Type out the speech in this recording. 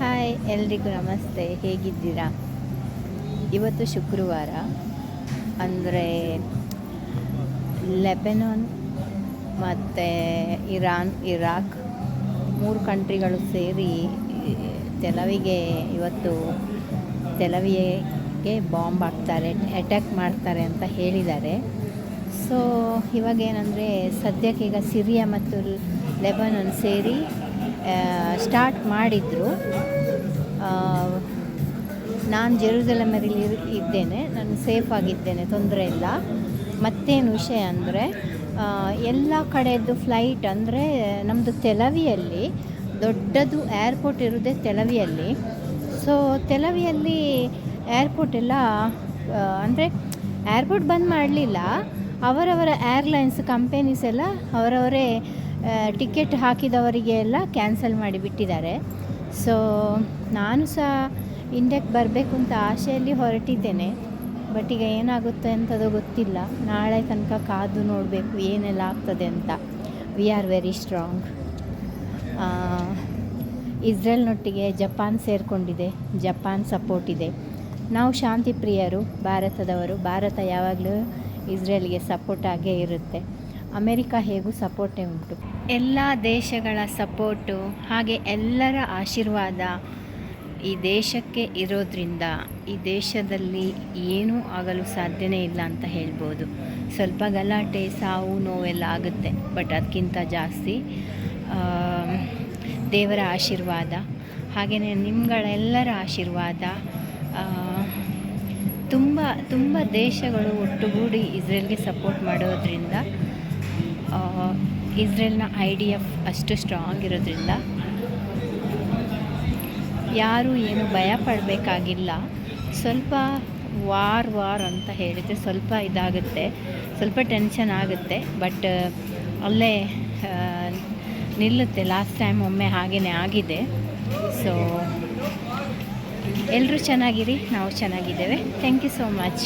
Hi ಎಲ್ರಿಗೂ ನಮಸ್ತೆ, ಹೇಗಿದ್ದೀರಾ? ಇವತ್ತು ಶುಕ್ರವಾರ, ಅಂದರೆ ಲೆಬೆನಾನ್ ಮತ್ತು ಇರಾನ್, ಇರಾಕ್ ಮೂರು ಕಂಟ್ರಿಗಳು ಸೇರಿ ತೆಲವಿಗೆ ಇವತ್ತು ತೆಲವಿಗೆ ಬಾಂಬ್ ಹಾಕ್ತಾರೆ ಅಟ್ಯಾಕ್ ಮಾಡ್ತಾರೆ ಅಂತ ಹೇಳಿದ್ದಾರೆ. ಸೊ ಇವಾಗೇನಂದರೆ ಸದ್ಯಕ್ಕೀಗ ಸದ್ಯಕ್ಕೆ ಈಗ ಸಿರಿಯಾ ಮತ್ತು ಲೆಬನನ್ ಸೇರಿ ಸ್ಟಾರ್ಟ್ ಮಾಡಿದ್ರು. ನಾನು ಜೆರೂಸಲಮಲ್ಲಿ ಇದ್ದೇನೆ. ನಾನು ಸೇಫ್ ಆಗಿದ್ದೇನೆ, ತೊಂದರೆ ಇಲ್ಲ. ಮತ್ತೇನು ವಿಷಯ ಅಂದರೆ ಎಲ್ಲ ಕಡೆಯದ್ದು ಫ್ಲೈಟ್ ಅಂದರೆ ನಮ್ಮದು ತೆಲವಿಯಲ್ಲಿ, ದೊಡ್ಡದು ಏರ್ಪೋರ್ಟ್ ಇರೋದೇ ತೆಲವಿಯಲ್ಲಿ. ಸೊ ತೆಲವಿಯಲ್ಲಿ ಏರ್ಪೋರ್ಟ್ ಎಲ್ಲ ಅಂದರೆ ಏರ್ಪೋರ್ಟ್ ಬಂದ್ ಮಾಡಲಿಲ್ಲ. ಅವರವರ ಏರ್ಲೈನ್ಸ್ ಕಂಪೆನೀಸ್ ಎಲ್ಲ ಅವರವರೇ ಟಿಕೆಟ್ ಹಾಕಿದವರಿಗೆ ಎಲ್ಲ ಕ್ಯಾನ್ಸಲ್ ಮಾಡಿಬಿಟ್ಟಿದ್ದಾರೆ. ಸೊ ನಾನು ಸಹ ಇಂಡಿಯಾಕ್ಕೆ ಬರಬೇಕು ಅಂತ ಆಸೆಯಲ್ಲಿ ಹೊರಟಿದ್ದೇನೆ. ಬಟ್ ಈಗ ಏನಾಗುತ್ತೆ ಅಂತದು ಗೊತ್ತಿಲ್ಲ. ನಾಳೆ ತನಕ ಕಾದು ನೋಡಬೇಕು ಏನೆಲ್ಲ ಆಗ್ತದೆ ಅಂತ. ವಿ ಆರ್ ವೆರಿ ಸ್ಟ್ರಾಂಗ್ ಇಸ್ರೇಲ್ನೊಟ್ಟಿಗೆ ಜಪಾನ್ ಸೇರಿಕೊಂಡಿದೆ. ಜಪಾನ್ ಸಪೋರ್ಟ್ ಇದೆ. ನಾವು ಶಾಂತಿ ಪ್ರಿಯರು ಭಾರತದವರು. ಭಾರತ ಯಾವಾಗಲೂ ಇಸ್ರೇಲ್ಗೆ ಸಪೋರ್ಟ್ ಆಗೇ ಇರುತ್ತೆ. ಅಮೆರಿಕ ಹೇಗೂ ಸಪೋರ್ಟೇ ಉಂಟು. ಎಲ್ಲ ದೇಶಗಳ ಸಪೋರ್ಟು, ಹಾಗೆ ಎಲ್ಲರ ಆಶೀರ್ವಾದ ಈ ದೇಶಕ್ಕೆ ಇರೋದ್ರಿಂದ ಈ ದೇಶದಲ್ಲಿ ಏನೂ ಆಗಲು ಸಾಧ್ಯನೇ ಇಲ್ಲ ಅಂತ ಹೇಳ್ಬೋದು. ಸ್ವಲ್ಪ ಗಲಾಟೆ, ಸಾವು, ನೋವೆಲ್ಲ ಆಗುತ್ತೆ, ಬಟ್ ಅದಕ್ಕಿಂತ ಜಾಸ್ತಿ ದೇವರ ಆಶೀರ್ವಾದ, ಹಾಗೆಯೇ ನಿಮ್ಮಗಳೆಲ್ಲರ ಆಶೀರ್ವಾದ ತುಂಬ ತುಂಬ ದೇಶಗಳು ಒಟ್ಟುಗೂಡಿ ಇಸ್ರೇಲ್ಗೆ ಸಪೋರ್ಟ್ ಮಾಡೋದ್ರಿಂದ ಇಸ್ರೇಲ್ನ ಐ ಡಿ ಎಫ್ ಅಷ್ಟು ಸ್ಟ್ರಾಂಗ್ ಇರೋದ್ರಿಂದ ಯಾರೂ ಏನು ಭಯ ಪಡಬೇಕಾಗಿಲ್ಲ ಸ್ವಲ್ಪ ವಾರ್ ವಾರ್ ಅಂತ ಹೇಳಿದರೆ ಸ್ವಲ್ಪ ಇದಾಗುತ್ತೆ, ಸ್ವಲ್ಪ ಟೆನ್ಷನ್ ಆಗುತ್ತೆ ಬಟ್ ಅಲ್ಲೇ ನಿಲ್ಲುತ್ತೆ. ಲಾಸ್ಟ್ ಟೈಮ್ ಒಮ್ಮೆ ಹಾಗೆಯೇ ಆಗಿದೆ. ಸೊ ಎಲ್ಲರೂ ಚೆನ್ನಾಗಿರಿ, ನಾವು ಚೆನ್ನಾಗಿದ್ದೇವೆ. Thank you so much